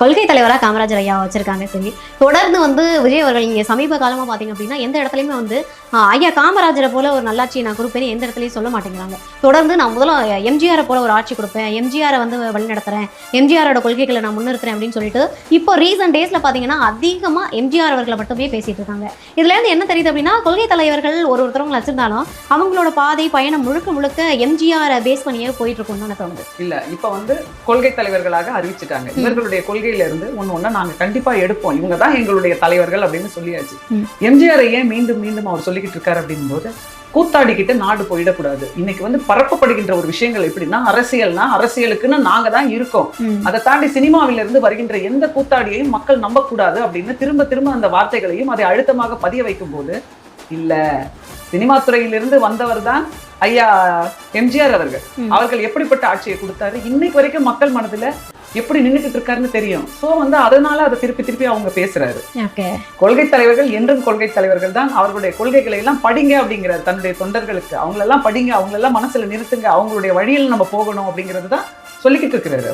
கொள்கை தலைவராக காமராஜர் ஐயா வச்சிருக்காங்க சரி தொடர்ந்து வந்து விஜய் அவர்கள் இங்கே சமீப காலமாக பார்த்தீங்க அப்படின்னா எந்த இடத்துலையுமே வந்து ஐயா காமராஜரை போல ஒரு நல்லாட்சியை நான் கொடுப்பேன்னு எந்த இடத்துலையும் சொல்ல மாட்டேங்கிறாங்க. தொடர்ந்து நான் முதல்ல எம்ஜிஆரை போல ஒரு ஆட்சி கொடுப்பேன் எம்ஜிஆரை வந்து வழிநடத்துறேன் எம்ஜிஆரோட கொள்கைகளை நான் முன்னிறுத்துறேன் அப்படின்னு சொல்லிட்டு இப்போ ரீசன்ட் டேஸில் பார்த்தீங்கன்னா அதிகமாக எம்ஜிஆர் அவர்களை மட்டுமே பேசிட்டு இருக்காங்க. இதுல இருந்து என்ன தெரியுது அப்படின்னா கொள்கை தலைவர்கள் ஒரு ஒருத்தவங்க வச்சிருந்தாலும் அவங்களோட பாதை பயணம் முழுக்க முழுக்க எம்ஜிஆரை பேஸ் பண்ணியே போயிட்டு இருக்கும்னு எனக்கு தோணுது. இல்ல இப்ப வந்து கொள்கை தலைவர்களாக அறிவிச்சிட்டாங்க. இவர்களுடைய கொள்கையில இருந்து ஒண்ணு ஒண்ணு நாங்க கண்டிப்பா எடுப்போம். இவங்க தான் எங்களுடைய தலைவர்கள் அப்படின்னு சொல்லியாச்சு. எம்ஜிஆர் ஏன் மீண்டும் மீண்டும் அவர் சொல்லிக்கிட்டு இருக்காரு அப்படின் போது கூத்தாடிக்கிட்டு நாடு போயிடக்கூடாது. இன்னைக்கு வந்து பரப்பப்படுகின்ற ஒரு விஷயங்கள் எப்படின்னா அரசியல்னா அரசியலுக்குன்னு நாங்க தான் இருக்கோம். அதை தாண்டி சினிமாவில இருந்து வருகின்ற எந்த கூத்தாடியையும் மக்கள் நம்பக்கூடாது அப்படின்னு திரும்ப திரும்ப அந்த வார்த்தைகளையும் அதை அழுத்தமாக பதிய வைக்கும் போது இல்ல. சினிமா துறையிலிருந்து வந்தவர் தான் ஐயா எம்ஜிஆர் அவர்கள். அவர்கள் எப்படிப்பட்ட ஆட்சியை கொடுத்தாரு? இன்னைக்கு வரைக்கும் மக்கள் மனதுல எப்படி நின்னுட்டு இருக்காருன்னு தெரியும். சோ வந்து அதனால அதை திருப்பி திருப்பி அவங்க பேசுறாரு. கொள்கை தலைவர்கள் என்றும் கொள்கை தலைவர்கள் தான் அவர்களுடைய கொள்கைகளை எல்லாம் படிங்க அப்படிங்கிறார். தன்னுடைய தொண்டர்களுக்கு. அவங்களெல்லாம் படிங்க அவங்களெல்லாம் மனசுல நிறுத்துங்க. அவங்களுடைய வழியில் நம்ம போகணும் அப்படிங்கிறது தான் சொல்லிக்கிட்டு இருக்கிறாரு.